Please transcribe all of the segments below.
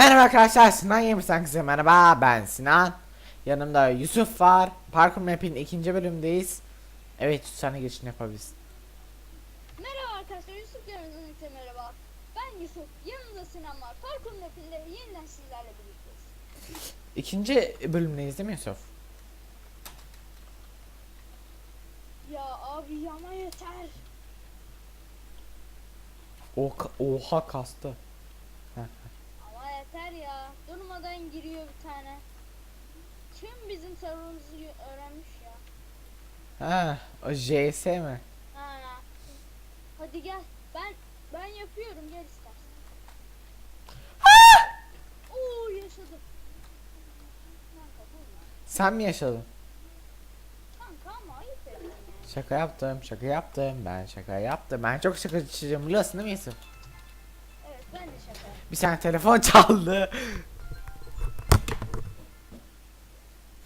Merhaba arkadaşlar Sinan Yemişten size merhaba ben Sinan Yanımda Yusuf var Parkur Map'in ikinci bölümdeyiz Evet sana geçişini yapabiliriz Merhaba arkadaşlar, Yusuf Yanımızda merhaba. Ben Yusuf, yanımda Sinan var. Parkur mapinde yeniden sizlerle birlikteyiz. İkinci bölümdeyiz değil mi Yusuf? Ya abi yana yeter. Oha, oha kastı Ama yeter ya. Durmadan giriyor bir tane. Kim bizim serverımızı öğrenmiş ya? Ha, o JS mi? Ha, ha. Hadi gel. Ben ben yapıyorum. Gel istersen. Oo yaşadım. Kanka. Sen mi yaşadın? Kanka ama ayıp ettin yani. Şaka yaptım şaka yaptım ben şaka yaptım Ben çok şaka biliyorsun değil mi Yusuf? Evet ben de şaka. Bir tane telefon çaldı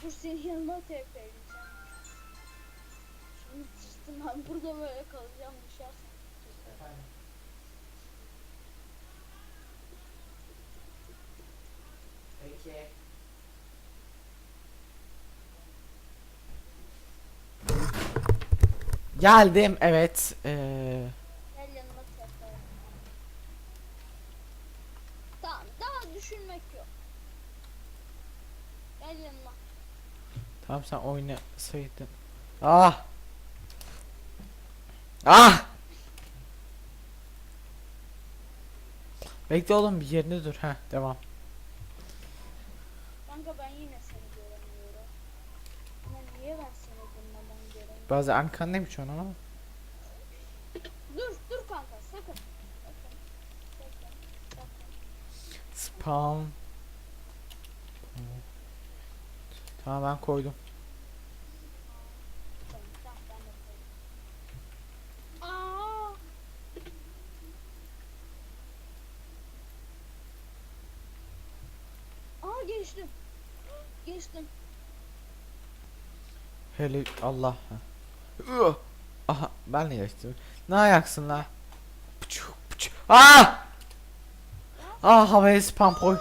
Dur senin yanına TP edeceğim. Şimdi ben burada böyle kalacağım düşersen. Geldim evet ee, Gel yanıma TP. Tamam daha düşünmek yok. Gel yanıma. Tamam sen oynasaydın. Ah. Ah. Bekle oğlum bir yerinde dur. ha devam. Kanka ben yine seni göremiyorum. Ama niye ben seni durmadan göremiyorum? Bazı arkandayım şu an ama. Dur dur kanka. Sakın. Spawn. Tamam ben koydum. Tamam, tamam, ben de koydum. Aa! Aa geçtim. Geçtim. Hele Allah. Aha ben de geçtim. Ne ayaksın la? Pıçı, pıçı. Ah! Ah havaya spam koy.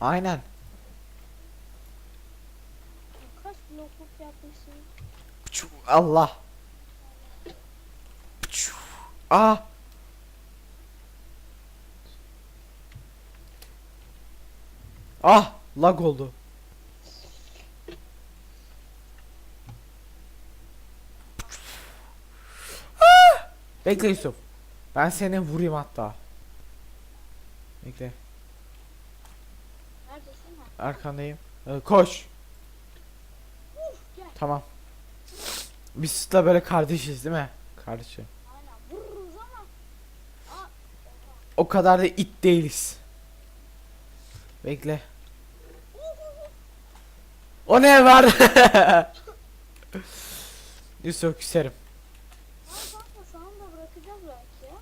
Aa! Allah. Ah. Ah lag oldu. Ah! Bekle Yusuf. Ben seni vurayım hatta. Bekle. Neredesin? Arkandayım. Ee, koş. Uf. Tamam. Biz Süt'le böyle kardeşiz değil mi? Kardeşim. Aynen vururuz ama. Aa. O kadar da it değiliz. Bekle. O ne var? Yusuf küserim. Kanka sana da bırakacağız belki ya.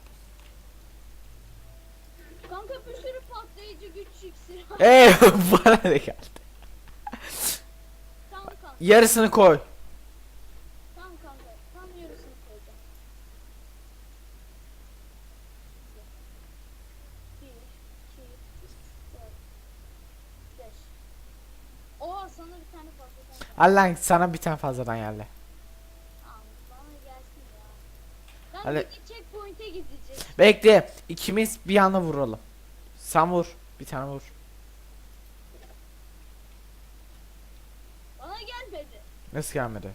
Kanka bir sürü patlayıcı güç iksiri. Ey bana ne geldi? Tamam kanka. Yarısını koy. Tamam kanka. Tam yarısını koyacağım. Bir, iki, üç, dört, beş. Oha sana bir tane fazladan geldi. Allah sana bir tane fazladan geldi. Ben Hadi. checkpoint'e. Bekle. ikimiz bir anda vuralım. Sen vur. Bir tane vur. Bana gelmedi. Nasıl gelmedi?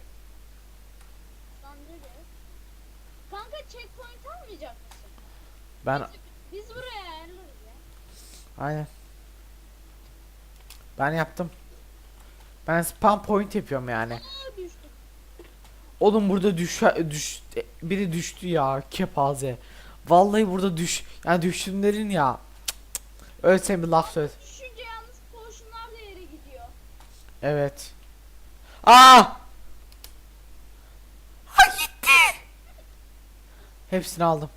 Kanka checkpoint almayacak mısın? Ben Biz buraya ayarlarız ya. aynen. Ben yaptım. Ben spam point yapıyorum yani. Oğlum burada düş düş biri düştü ya kepaze. Vallahi burada düş yani düştümlerin ya. Cık cık. Ölsem bir laf söyle. Düşünce yalnız potionlar da yere gidiyor. Evet. Aa! Ha gitti. Hepsini aldım.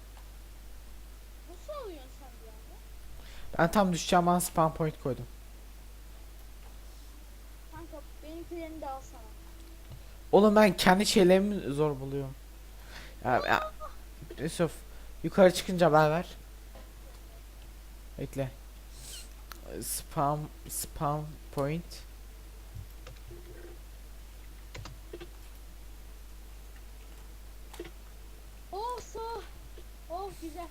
Nasıl alıyorsun sen bir anda? Ben tam düşeceğim an spam point koydum. Kanka benimkilerini de alsana. Oğlum ben kendi şeylerimi zor buluyorum. Ya, ya- Yusuf yukarı çıkınca haber ver. Bekle. Spam spam point. Sağ. Oh güzel.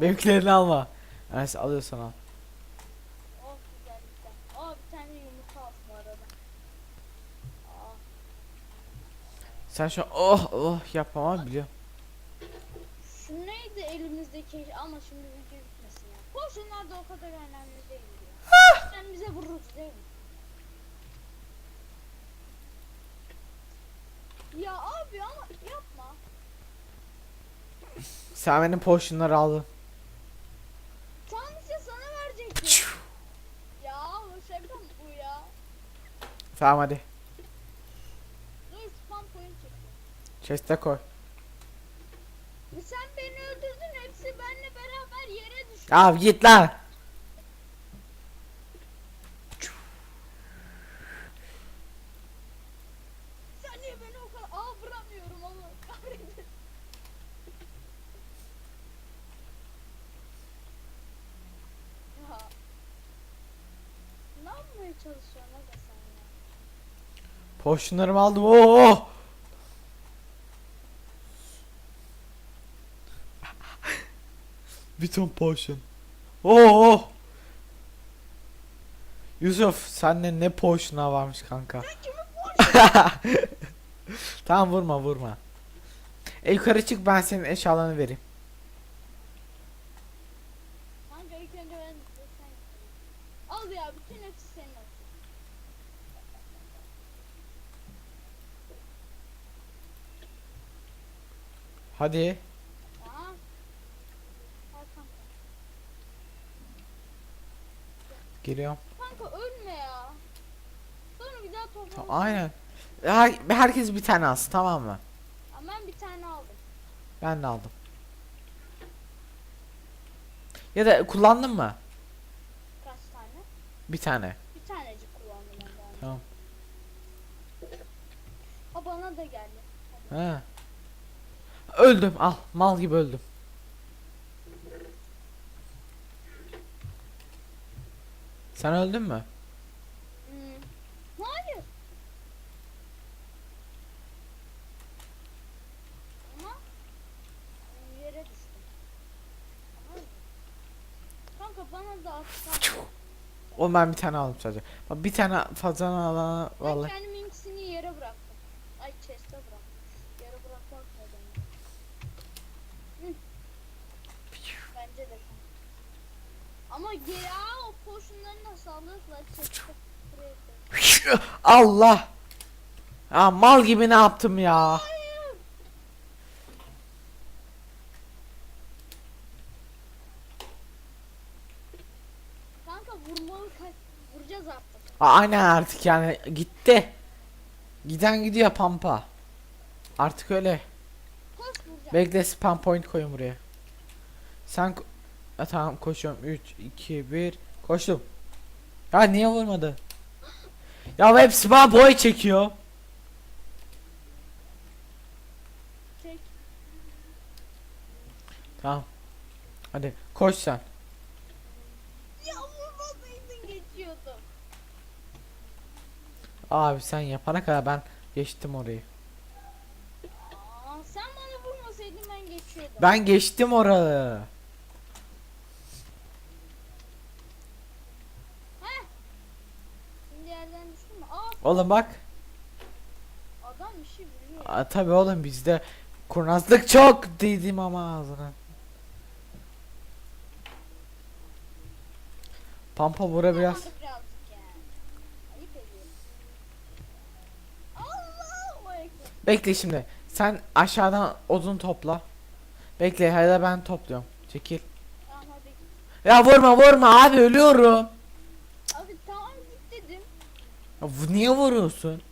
Benimkilerini alma. Neyse alıyorsan al. Oh güzel güzel. Aa bir tane yumurta aldım bu arada. Aa. Sen şu an oh oh yapamam biliyorum. Şu neydi elimizdeki ama şimdi video bitmesin ya. Poşunlar da o kadar önemli değil ya. Sen bize vururuz değil mi? Ya abi ama yapma. Sen benim potionları aldın. Tanrıca sana verecektim. Ya şaka bu ya? Tamam hadi. Dur spam point çekiyor. Chest'e koy. Ve Sen beni öldürdün hepsi benimle beraber yere düştü. Abi git lan. Sen niye beni o kadar... Aa vuramıyorum ama kahretsin. Ya. Ne yapmaya çalışıyorsun aga sen ya? Potionlarımı aldım. Oo. Bir ton potion. Oo. Yusuf sende ne potion'a varmış kanka. tamam vurma vurma. E yukarı çık ben senin eşyalarını vereyim. Hangi ilk önce ben de sen Al ya bütün hepsi senin olsun. Hadi. Aa. Al kanka. Geliyorum. Kanka ölme ya. Sonra bir daha Tamam, topla. aynen. Her, herkes bir tane alsın tamam mı? Ama ben bir tane aldım. Ben de aldım. Ya da kullandın mı? Kaç tane? Bir tane. Bir tanecik kullandım ben daha. Tamam. Ha bana da geldi. He. Öldüm al mal gibi öldüm. Sen öldün mü? Hmm. Hayır. Ama yere düştüm. Tamam mı? Kanka bana da atsan. Oğlum ben bir tane aldım sadece. Bak bir tane fazla alana Ben vallahi. kendimin ikisini yere bıraktım. Ay chest'e bıraktım. Yere bırakmak. Bence de. Ama ya Allah. Ya mal gibi ne yaptım ya? Kanka vurmalı vuracağız artık. Aa, Aynen artık yani gitti. Giden gidiyor pampa. Artık öyle. Koş vuracağım. Bekle spam point koyun buraya. Sen ko- Ha, tamam koşuyorum. 3 2 1 koştum. Ya niye vurmadı? Ya hep spam point çekiyor. Çek. Tamam. Hadi koş sen. Ya vurmasaydın geçiyordum. Abi sen yapana kadar ben geçtim orayı. Aa, sen bana vurmasaydın ben geçiyordum. Ben geçtim orayı. Heh. Şimdi yerden düştün mü? Aa Oğlum bak. adam işi biliyor. Aa, tabii oğlum bizde kurnazlık çok dedim ama ağzına. Pampa bura biraz. Bekle şimdi. Sen aşağıdan odun topla. Bekle hadi ben topluyorum. Çekil. Ya vurma vurma abi ölüyorum. Abi tamam git dedim. Ya, bu- niye vuruyorsun?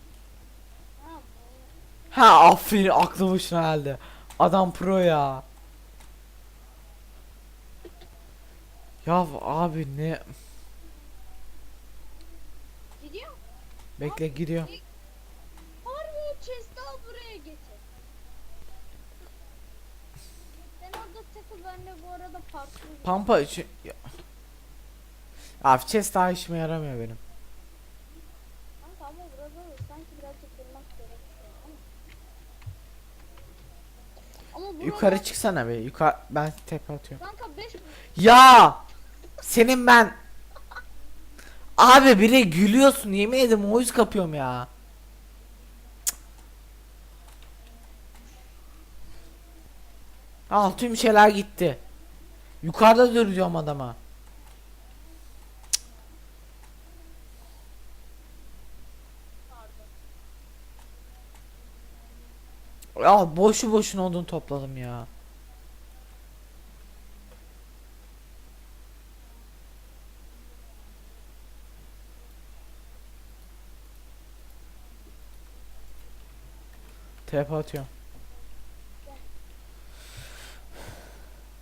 Ha aferin aklı başına geldi. Adam pro ya. Ya abi ne Gidiyor. bekle gidiyor. Harbi o chest'i al buraya getir. Sen orada takıl ben de bu arada parkur. Pampa için ya. Abi chest daha işime yaramıyor benim. Kanka ama burada da sanki birazcık durmak gerekiyor ama. Yukarı çıksana be. Yukarı ben tepe atıyorum. Kanka 5 Ya senin ben Abi biri gülüyorsun yemin ederim o yüz kapıyorum ya. Al tüm şeyler gitti. Yukarıda dur diyorum adama. Ya boşu boşuna odun topladım ya. Tepe atıyorum.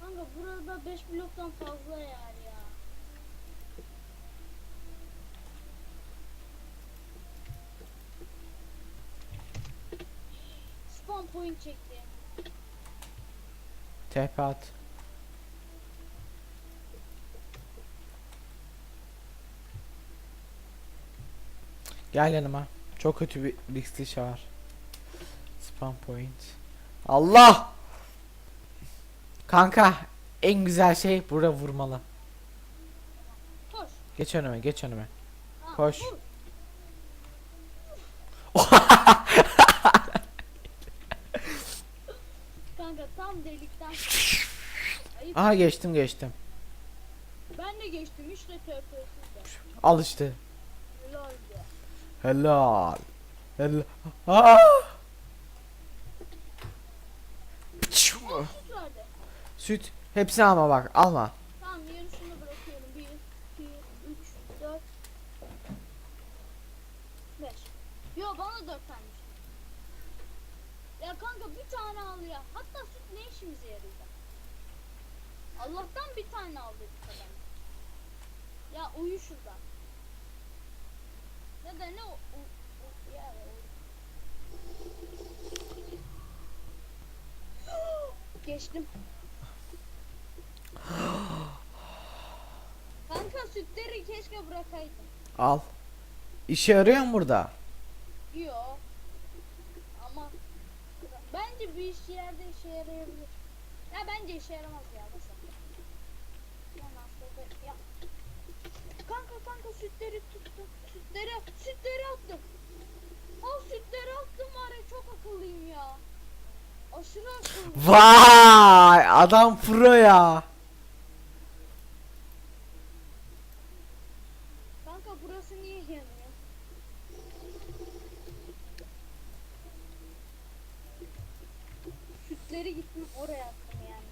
Kanka burada 5 bloktan fazla ya. Spawn point çekti. Tepe at. Gel yanıma. Çok kötü bir riskli şey var. Spam point. Allah! Kanka en güzel şey burada vurmalı. Koş. Geç önüme, geç önüme. Ha, Koş. vur. Kanka tam delikten. Ayıp. Aha geçtim geçtim. Ben de geçtim işte TP'siz de. Al işte. Helal be. Helal. Helal. Aa! Çiu. Süt verdi. Süt. Hepsini alma bak. Alma. Tamam yarısını bırakıyorum. 1, 2, 3, 4, 5. Yo bana 4 tane. Ya kanka bir tane al ya. Hatta süt ne işimize yarayacak? Allah'tan bir tane aldık kadar. Ya uyu şuradan. Ya da ne o, o, o ya o. Geçtim. Kanka sütleri keşke bırakaydın. Al. İşe yarıyor mu burada? Yo. Ama bence bir iş yerde işe yarayabilir. Ya bence işe yaramaz. Ya nasıl ya. Kanka sütleri tuttum. Sütleri sütleri attım. Al sütleri attım var ya çok akıllıyım ya. Aşırı akıllı. Vay adam pro ya. Kanka burası niye yanıyor? Sütleri gittim oraya attım yani.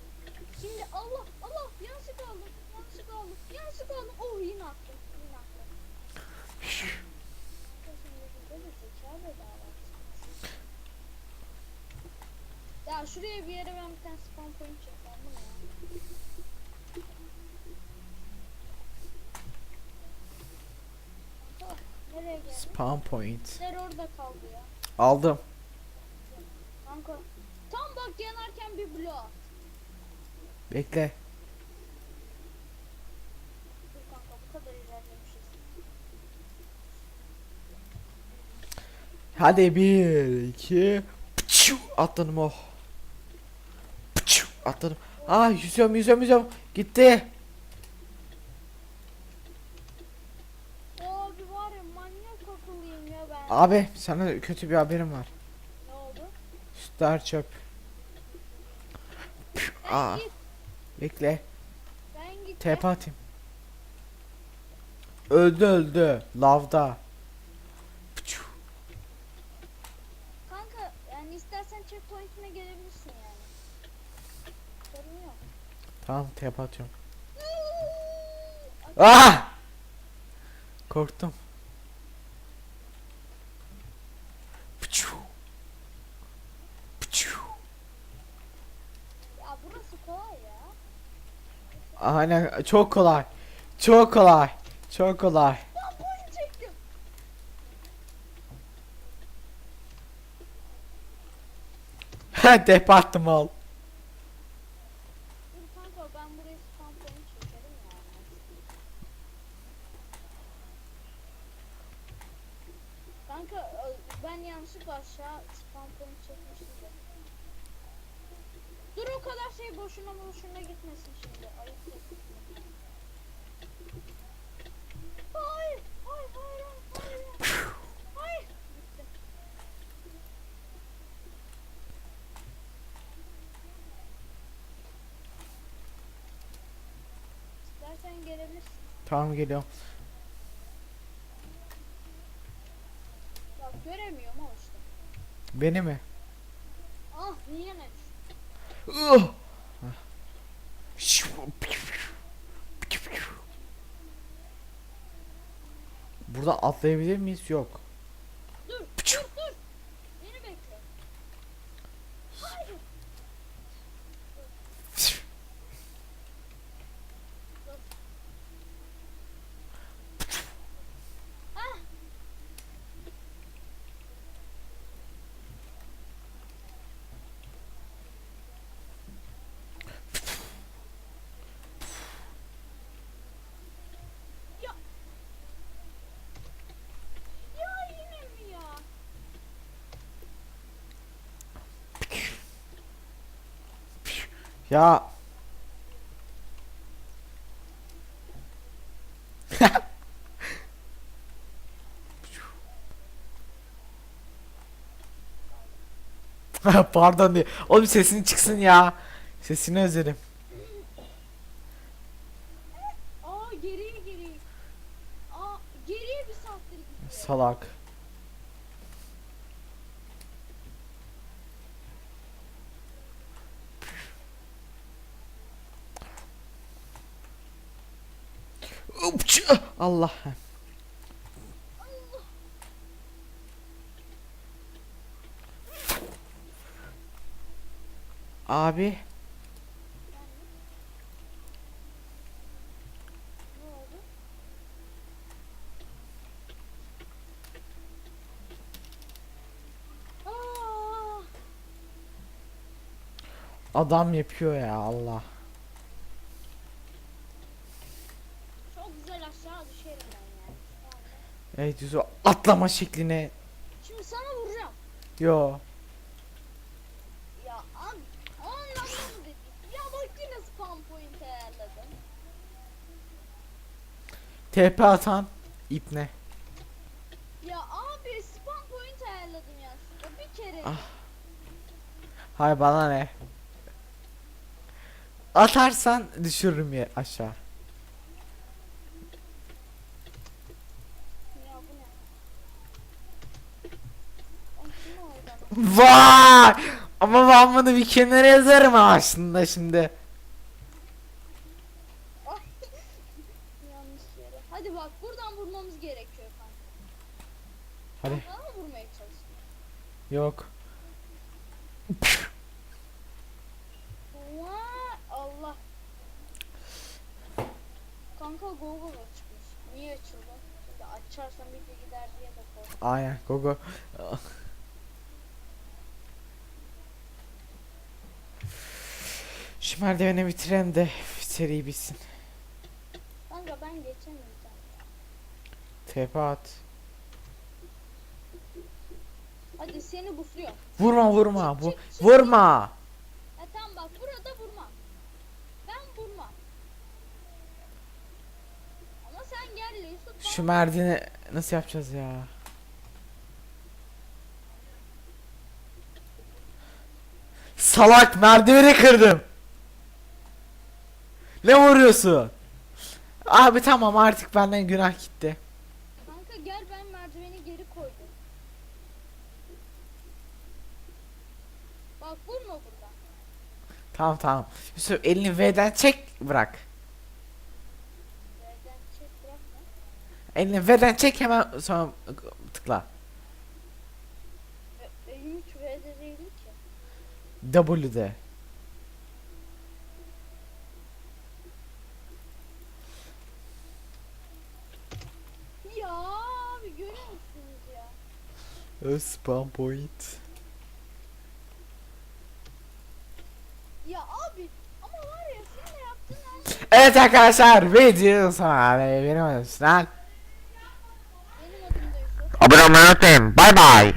Şimdi Allah Allah yanlışlıkla aldım. Yanlışlıkla aldım. Yanlışlıkla aldım. Oh. Yine attım. Şimdi bizde de zeka bedava. Ya şuraya bir yere ben bir tane spawn point ne ya? Spawn point. Ner orada kaldı ya. Aldım. Kanka. Tam bak yanarken bir blok. Bekle. Dur kanka bu kadar ilerlemişiz. Hadi bir, iki, Pıçu, atladım oh. Pıçu, atladım. Ah yüzüyorum yüzüyorum yüzüyorum. Gitti. Abi var ya manyak akıllıyım ya ben. Abi sana kötü bir haberim var. Ne oldu? Sütler çöp. Püh, Ben Aa, git. bekle. Ben git. Tepe atayım. Öldü öldü. Lavda. Pıçu. Kanka yani istersen checkpoint'ine gelebilirsin yani. Sorun yok. Tamam tepe atıyorum. Ah! Korktum. Pıçu. Pıçu. Ya burası kolay ya. Aynen çok kolay. Çok kolay. Çok kolay. Lan boyun çektim. Tepe attım al. Dur kanka ben buraya spam çekmişim de. Dur o kadar şey boşuna boşuna gitmesin şimdi. Ayıp hayır, hayır, hayır. Hayır. Gitti. İstersen gelebilirsin. Tamam geliyorum. Bak göremiyorum ama işte. Beni mi? Ah niye ne? Ugh. Burada atlayabilir miyiz? Yok. Dur, dur, dur. Beni bekle. Hayır. Ah. Ya. Ya yine mi ya? Ya. Pardon diye. Oğlum sesini çıksın ya. Sesini özledim. Aa geriye geriye. Aa geriye bir saattir gidiyor. Salak. Upç! Allah. Allah. Abi. Ne oldu? Aa, Adam yapıyor ya Allah. çok güzel aşağı düşerim ben yani. Tamam. Evet Yusuf atlama şekline. Şimdi sana vuracağım. Yo. Ya abi anlamadım dedik. Ya bak yine spam point ayarladım. TP atan ipne. Ya abi spam point ayarladım ya. Bir kere. Ah. Hay bana ne? Atarsan düşürürüm ya aşağı. Ya bu ne? Ay, kim oldu? Vay! Ama ben bunu bir kenara yazarım aslında şimdi. Ay. Yanlış yere. Hadi bak buradan vurmamız gerekiyor kanka. Hadi. Bana mı vurmaya çalışıyorsun? Yok. Vay Allah. Kanka Google açmış. Niye açıldı? Şimdi açarsam video gider diye de korktum. Aynen gogo. Şu merdiveni bitirelim de seri bitsin. Kanka ben geçemeyeceğim. TP at. Hadi seni busluyor. Vurma vurma. Bu vurma. Ya tamam bak burada vurma. Ben vurma. Ama sen gel Yusuf. Şu merdiveni nasıl yapacağız ya? Salak merdiveni kırdım. Ne vuruyorsun? Abi tamam artık benden günah gitti. Kanka gel ben merdiveni geri koydum. Bak vurma burada. Tamam tamam. Yusuf elini V'den çek bırak. Yerden çek bırakma. Elini V'den çek hemen sonra tıkla. Ve elim hiç V'de değil ki. W'de. Ö, Spawn point. Ya abi ama var ya senin yaptığın her Evet arkadaşlar video sana benim olsun lan. benim adımda Yusuf. Abone olmayı unutmayın. Bay bay.